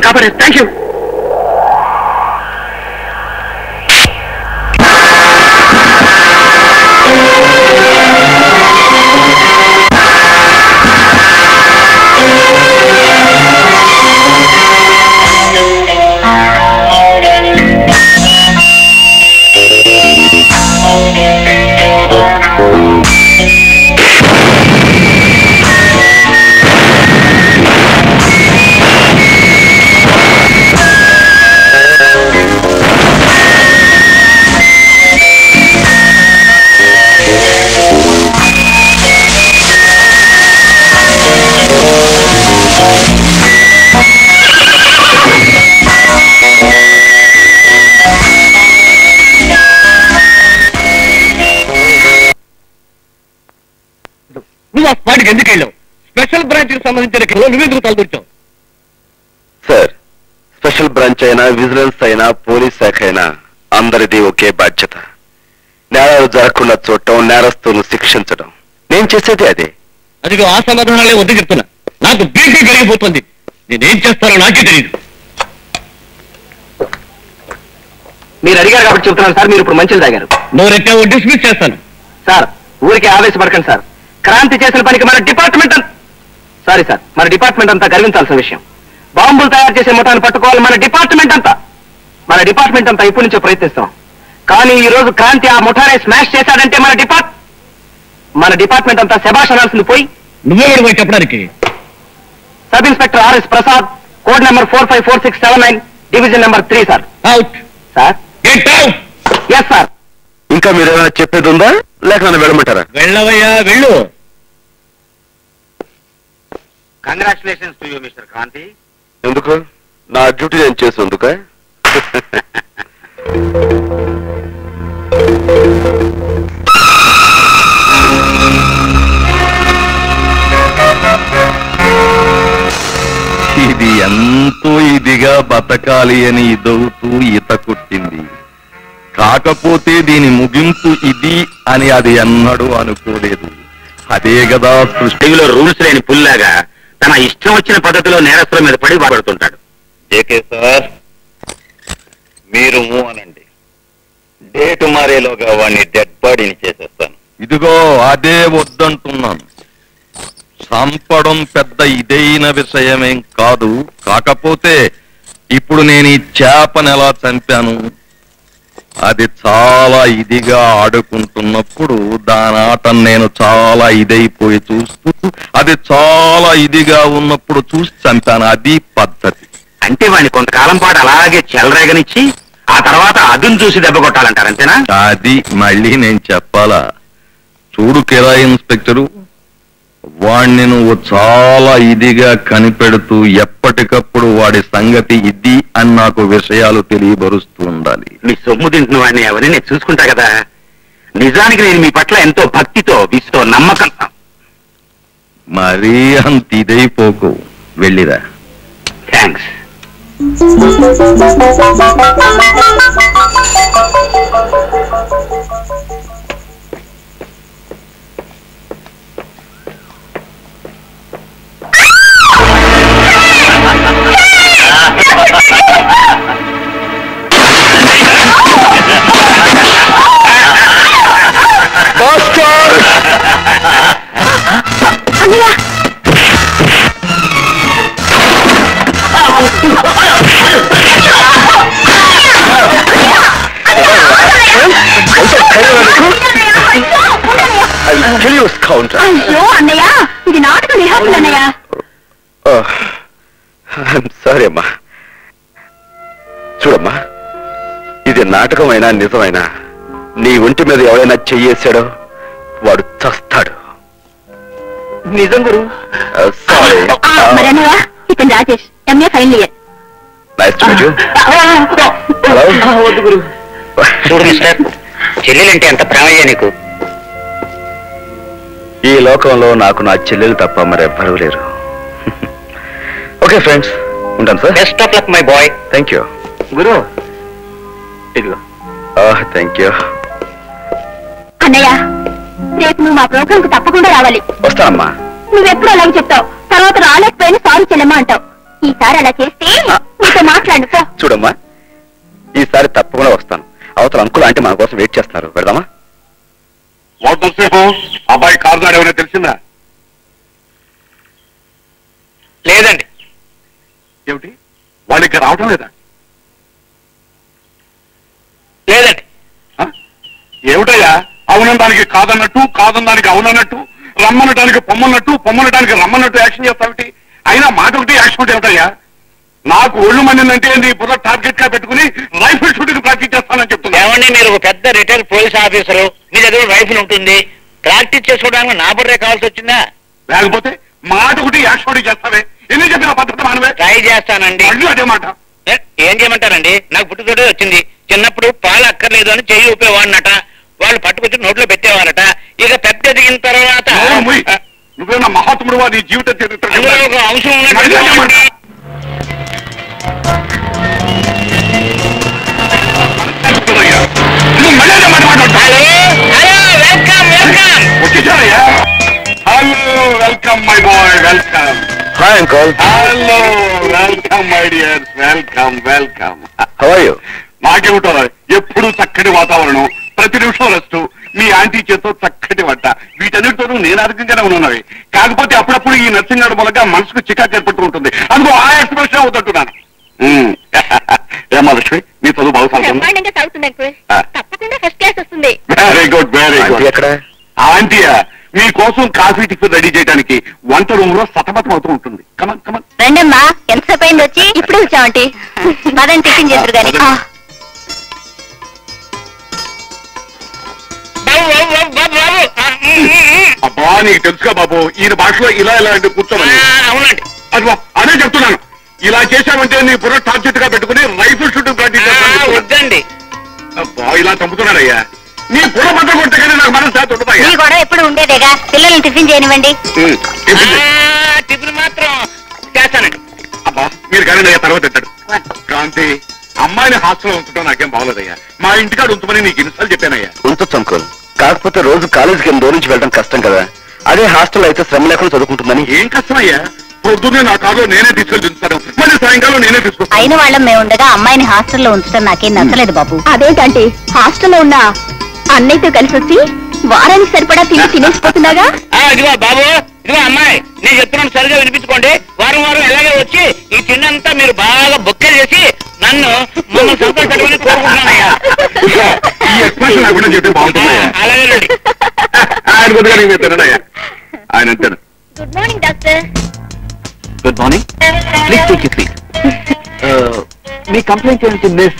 సమయానికి వచ్చి మమ్మల్ని కాపాడారు థ్యాంక్ యూ స్పాట్కి ఎందుకు వెళ్ళావు? స్పెషల్ బ్రాంచ్కి సంబంధించిన కేసులో నువ్వెందుకు తలదొచ్చావు సార్ స్పెషల్ బ్రాంచ్ అయినా విజిలెన్స్ అయినా పోలీస్ శాఖ అయినా అందరిది ఒకే బాధ్యత. నేరాలు జరగకుండా చూడటం నేరస్తులను శిక్షించడం. నేను చేసేది అదే. అదిగో ఆ సమాధానాలే వద్దు చెప్తున్నా. నాకు బీపీ పెరిగిపోతుంది. నేనేం చేస్తానో నాకే తెలియదు మీరు అడిగారు కాబట్టి చెప్తున్నాను సార్ మీరు ఇప్పుడు మంచిది తాగారు. నువ్వు రెట్టావు డిస్మిస్ చేస్తాను. సార్ ఊరికే ఆవేశపడకండి సార్. క్రాంతి చేసిన పనికి మన డిపార్ట్మెంట్ సారీ సార్ మన డిపార్ట్మెంట్ అంతా గర్వించాల్సిన విషయం. బాంబులు తయారు చేసే ముఠాన్ని పట్టుకోవాలి మన డిపార్ట్మెంట్ అంతా. మన డిపార్ట్మెంట్ అంతా ఇప్పటి నుంచో ప్రయత్నిస్తాం. కానీ ఈ రోజు క్రాంతి ఆ ముఠానే స్మాష్ చేశాడంటే మన డిపార్ట్ మన డిపార్ట్మెంట్ అంతా శభాష్ అనాల్సింది పోయి. చెప్పడానికి. Sub inspector RS Prasad code number four five four six seven nine division number three sir. Out sir? Get out yes sir. ఇంకా మీరు ఏమైనా చెప్పేది ఉందా? లేక నన్ను వెళ్ళమంటారా? వెళ్ళవయ్యా వెళ్ళు. Congratulations to you mister Kranti ఎందుకు? నా డ్యూటీ నేను చేసేందుక ఇది ఎంతో ఇదిగా బతకాలి అని ఇదవుతూ ఈత కొట్టింది. కాకపోతే దీని ముగింపు ఇది అని అది ఎన్నడూ అనుకోలేదు. అదే కదా సృష్టి తెలుగులో రూల్స్ లేని పుల్లాగా తన ఇష్టం వచ్చిన పద్ధతిలో నేరస్తుల మీద పడి బాధపడుతుంటాడు. JK sir? మీరు మూ అనండి. డేట్ మారేలోగా వాడిని డెడ్ బాడీని చేసేస్తాను. ఇదిగో అదే వద్దంటున్నాను. చంపడం పెద్ద ఇదైన విషయమేం కాదు. కాకపోతే ఇప్పుడు నేను ఈ చేపను ఎలా చంపాను? అది చాలా ఇదిగా ఆడుకుంటున్నప్పుడు దాని ఆట నేను చాలా ఇదైపోయి చూస్తూ అది చాలా ఇదిగా ఉన్నప్పుడు చూసి చంపాను. అది పద్ధతి. అంటే వాడిని కొంతకాలం పాటు అలాగే చెలరేగనిచ్చి ఆ తర్వాత అదును చూసి దెబ్బ కొట్టాలంటారు అంతేనా? అది మళ్ళీ నేను చెప్పాలా? చూడు కిరా ఇన్స్పెక్టరు వాణ్ణి నువ్వు చాలా ఇదిగా కనిపెడుతూ ఎప్పటికప్పుడు వాడి సంగతి ఇది అని నాకు విషయాలు తెలియబరుస్తూ ఉండాలి మీ సొమ్ము తింటున్న వాడిని అవన్నీ నేను చూసుకుంటా కదా? నిజానికి నేను మీ పట్ల ఎంతో భక్తితో విసుతో నమ్మకం. మరీ అంత ఇదైపోకు వెళ్ళిరా థ్యాంక్స్ అయ్యో అన్నయ్య ఇది నాటక రిహార్సల్ అన్నయ్య. సారీ అమ్మా. చూడమ్మా ఇది నాటకమైనా నిజమైనా నీ ఒంటి మీద ఎవరైనా చెయ్యేశాడో వాడు చస్తాడు. నిజం గురు. సారీ. ఇతను Rajesh MA final year. Nice to meet you hello వద్దు గురు. చూడు మిస్టర్ చెల్లెలంటే ఎంత ప్రేమయ్యా నీకు. ఈ లోకంలో నాకు నా చెల్లెలు తప్ప మరెవ్వరూ లేరు. ఓకే ఫ్రెండ్స్ ఉంటాను sir best of luck my boy thank you గురు. ఇదిగో. థ్యాంక్ యూ అన్నయ్య రేపు నువ్వు మా ప్రోగ్రామ్కు తప్పకుండా రావాలి. వస్తానమ్మా. నువ్వెప్పుడు అలాగే చెప్తావు? తర్వాత రాలేకపోయినా సారీ చెల్లెమ్మ అంటావు. ఈసారి అలా చేస్తే నీతో మాట్లాడు పో. చూడమ్మా. ఈసారి తప్పకుండా వస్తాను. అవతల అంకుల్ అంటే మన కోసం వెయిట్ చేస్తున్నారు పెడదామా వాటర్సేపు అబ్బాయి కారు దాడి ఏమైనా తెలిసిందా? లేదండి. ఏమిటి? వాళ్ళకి రావటం లేదా? లేదండి? ఏమిటయ్యా? అవునడానికి కాదన్నట్టు కాదనడానికి అవునన్నట్టు రమ్మనడానికి పొమ్మన్నట్టు పొమ్మనడానికి రమ్మన్నట్టు యాక్షన్ చేస్తావిటి అయినా మాట ఒకటి యాక్షన్ ఒకటి ఏమిటయ్యా? నాకు ఒళ్ళు మండిందంటే నీ బుర్ర టార్గెట్గా పెట్టుకుని రైఫిల్ షూటింగ్ ప్రాక్టీస్ చేస్తానని చెప్తున్నా ఏమండి మీరు పెద్ద రిటైర్ పోలీస్ ఆఫీసరు. మీ దగ్గర రైఫిల్ ఉంటుంది. ప్రాక్టీస్ చేసుకోవడానికి నా బుర్రే కావాల్సి వచ్చిందా? లేకపోతే మాట ఒకటి యాక్షన్ చేస్తావే ఎన్ని చెప్పిన పద్ధతి మానవే. ట్రై చేస్తానండి. అదే మాట. ఏ, చేయమంటారండి? నాకు పుట్టుతోటే వచ్చింది. చిన్నప్పుడు పాలు అక్కర్లేదు అని చెయ్యి ఊపేవాడినట. వాళ్ళు పట్టుకొచ్చి నోట్లో పెట్టేవారట. ఇక పెద్ద ఎదిగిన తర్వాత. నువ్వేనా మహాత్ముడు నీ జీవిత చరిత్ర ఒక అంశం. ఉన్నట్టు hi uncle hello welcome my dears welcome welcome how are you నాకేమిటో ఎప్పుడు చక్కటి వాతావరణం ప్రతి నిమిషం రెస్ట్ మీ ఆంటీ చేతో చక్కటి వంట. వీటన్నిటితోనూ నేను అధికంగానే ఉన్నవి కాకపోతే అప్పుడప్పుడు ఈ నర్సింగ్ మూలంగా మనసుకు చికాకు ఏర్పడుతూ ఉంటుంది. అందుకు ఆ ఎక్స్ప్రెషన్ అవుతుంటున్నాను ఏమా లక్ష్మి నీ చదువు బాగా సాగుతుంది? బ్రహ్మాండంగా సాగుతుంది అంకుల్. ఆ. తప్పకుండా ఫస్ట్ క్లాస్ వస్తుంది. Very good very aunty good ఎక్కడ? ఆంటీయా? మీకోసం కాఫీ టిఫిన్ రెడీ చేయడానికి వంట రూమ్లో సతమతం అవుతూ ఉంటుంది. కమన్ కమన్ రండమ్మా ఎంతసేపు అయింది వచ్చి? ఇప్పుడు వచ్చామంటి మదన్ టిఫిన్ చేద్దరు ఉమ్. అబ్బా నీకు తెలుసుగా బాబు ఈయన భాషలో ఇలా ఇలా అంటే కూర్చోమని. అవునండి. అదిగో అదే చెప్తున్నాను. ఇలా చేశామంటే నీ బుర్ర టార్గెట్గా పెట్టుకుని రైఫిల్ షూటింగ్ ప్రాక్టీస్. వద్దండి. అబ్బా ఇలా చంపుతున్నాడయ్యా. నీ బుర్ర బద్ద కొట్టే కానీ నాకు మనసు చేత మీ గొడవ ఎప్పుడు ఉండేదేగా? పిల్లల్ని టిఫిన్ చేయనివ్వండి. టిఫిన్ మాత్రం చేస్తానండి. అబ్బా మీరు కానీ తర్వాత తింటాడు. క్రాంతి అమ్మాయిని హాస్టల్లో ఉంచడం నాకేం బాగోలేదయ్యా మా ఇంటికాడ ఉంచమని నీకు ఇన్నిసార్లు చెప్పానయ్యా. ఉంచొచ్చు అంకుల్ కాకపోతే రోజు కాలేజీకి ఎన్ని దూరం నుంచి వెళ్ళడం కష్టం కదా. అదే హాస్టల్ అయితే శ్రమ లేకుండా చదువుకుంటుందని. ఏం కష్టమయ్యా? పొద్దున్నే నా కారులో నేనే తీసుకెళ్ళి దించుతాను. మళ్ళీ సాయంకాలం నేనే తీసుకొస్తాను. అయిన వాళ్ళం మేము ఉండగా అమ్మాయిని హాస్టల్లో ఉంచడం నాకేం నచ్చలేదు బాబు. అదేంటంటే? హాస్టల్లో ఉన్న అన్నయ్యతో కలిసి వచ్చి వారానికి సరిపడా తిని తినేసిపోతున్నాగా? ఆ, ఇదిగో బాబు ఇదిగో అమ్మాయి నేను చెప్తున్నాను సరిగా వినిపించుకోండి. వారం వారం ఎలాగే వచ్చి ఈ తిన్నంతా మీరు బాగా బొక్కే చేసి నన్ను మమ్మల్ని సంతోషపెట్టమని కోరుకుంటున్నానయ్యా. ఈ ఎక్స్ప్రెషన్ లేకుండా చెప్తే ఆ, బాగుంటుందయ్యా అలాగే రండి. ఆయన కొద్దిగా నీకు మీరు తినడయ్యా ఆయన అంతేను good morning doctor good morning please take you please me complaint ఏంటి మిస్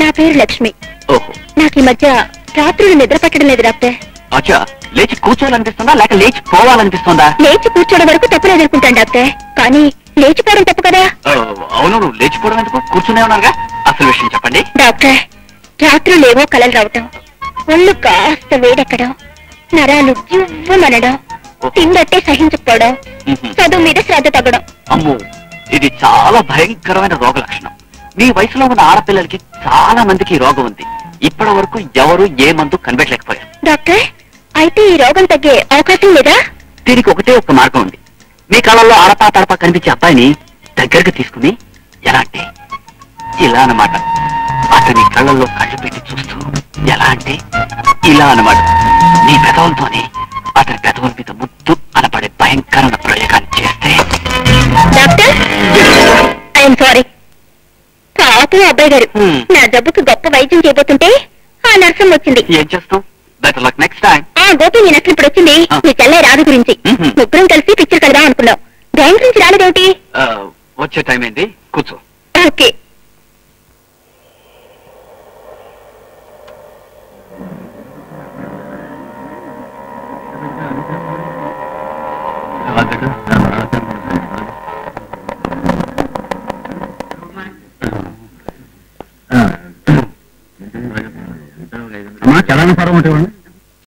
నా పేరు లక్ష్మి. ఓహో. నాకు ఈ మధ్య రాత్రులు నిద్ర పట్టడం లేదు డాక్టర్. అచ్చా లేచి కూర్చోవాలనిపిస్తుందా? లేక లేచి పోవాలనిపిస్తుందా? లేచి కూర్చోవడం వరకు తప్పులేదు అనుకుంటాను డాక్టర్. కానీ లేచిపోవడం తప్పు కదా? అవును లేచిపోవడం ఎందుకు? కూర్చునే ఉన్నారుగా అసలు విషయం చెప్పండి. డాక్టర్ రాత్రులేవో కలలు రావటం ఒళ్ళు కాస్త వేడెక్కడం నరాలు జివ్వమనడం తిండట్టే సహించకపోవడం. చదువు మీద శ్రద్ధ తగ్గడం. అమ్మో ఇది చాలా భయంకరమైన రోగ లక్షణం మీ వయసులో ఉన్న ఆడపిల్లలకి చాలా మందికి రోగం ఉంది. ఇప్పటి వరకు ఎవరు ఏ మందు కనిపెట్టలేకపోయారు డాక్టర్ అయితే ఈ రోగం తగ్గే అవకాశం లేదా? దీనికి ఒకటే ఒక మార్గం ఉంది. మీ కళ్ళల్లో ఆడపా తడపా కనిపించే అబ్బాయిని దగ్గరకు తీసుకుని ఎలా అంటే ఇలా అన్నమాట. అతని కళ్ళల్లో కళ్ళు పెట్టి చూస్తూ ఎలా అంటే ఇలా అన్నమాట. నీ పెదవులతోనే అతని పెదవుల మీద ముద్దు అనపడే భయంకరమైన ప్రయోగాన్ని చేస్తే డాక్టర్ ఐఎమ్ సారీ. పాపం అబ్బాయి గారు. నా జబ్బుకు గొప్ప వైద్యం చేయబోతుంటే ఆ నర్సం వచ్చింది. ఏం చేస్తాం బెటర్ లక్ నెక్స్ట్ టైం ఆ గోపి నేను అసలు ఇప్పుడు వచ్చింది. మీ చెల్లె రాధ గురించి. ముగ్గురం కలిసి పిక్చర్ కడదాం అనుకున్నాం. బ్యాంక్ నుంచి రాలేదేమిటి? వచ్చే టైం ఏంది కూర్చో. ఓకే. చలాన ఫారం ఉంటే